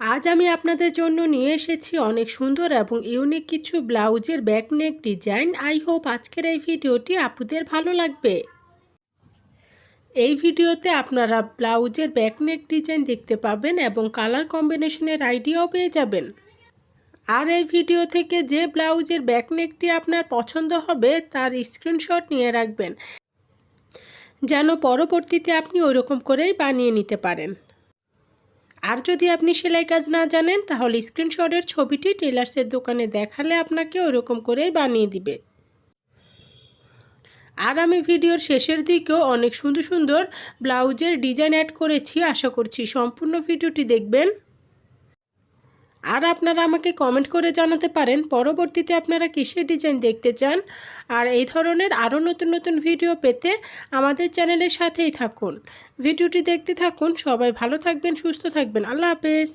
আজ আমি আপনাদের জন্য নিয়ে এসেছি অনেক সুন্দর এবং ইউনিক কিছু ব্লাউজের ব্যাকনেক ডিজাইন। আই হোপ আজকের এই ভিডিওটি আপুদের ভালো লাগবে। এই ভিডিওতে আপনারা ব্লাউজের ব্যাকনেক ডিজাইন দেখতে পাবেন এবং কালার কম্বিনেশনের আইডিয়াও পেয়ে যাবেন। আর এই ভিডিও থেকে যে ব্লাউজের ব্যাকনেকটি আপনার পছন্দ হবে, তার স্ক্রিনশট নিয়ে রাখবেন। যেন পরবর্তীতে আপনি ওইরকম করেই বানিয়ে নিতে পারেন। আর যদি আপনি সেলাই কাজ না জানেন, তাহলে স্ক্রিনশটের ছবিটি টেলার্সের দোকানে দেখালে আপনাকে ওরকম করেই বানিয়ে দিবে। আর আমি ভিডিওর শেষের দিকেও অনেক সুন্দর সুন্দর ব্লাউজের ডিজাইন অ্যাড করেছি। আশা করছি সম্পূর্ণ ভিডিওটি দেখবেন। আর আপনারা আমাকে কমেন্ট করে জানাতে পারেন, পরবর্তীতে আপনারা কিসের ডিজাইন দেখতে চান? আর এই ধরনের আরও নতুন নতুন ভিডিও পেতে আমাদের চ্যানেলের সাথেই থাকুন। ভিডিওটি দেখতে থাকুন, সবাই ভালো থাকবেন, সুস্থ থাকবেন। আল্লাহ হাফেজ।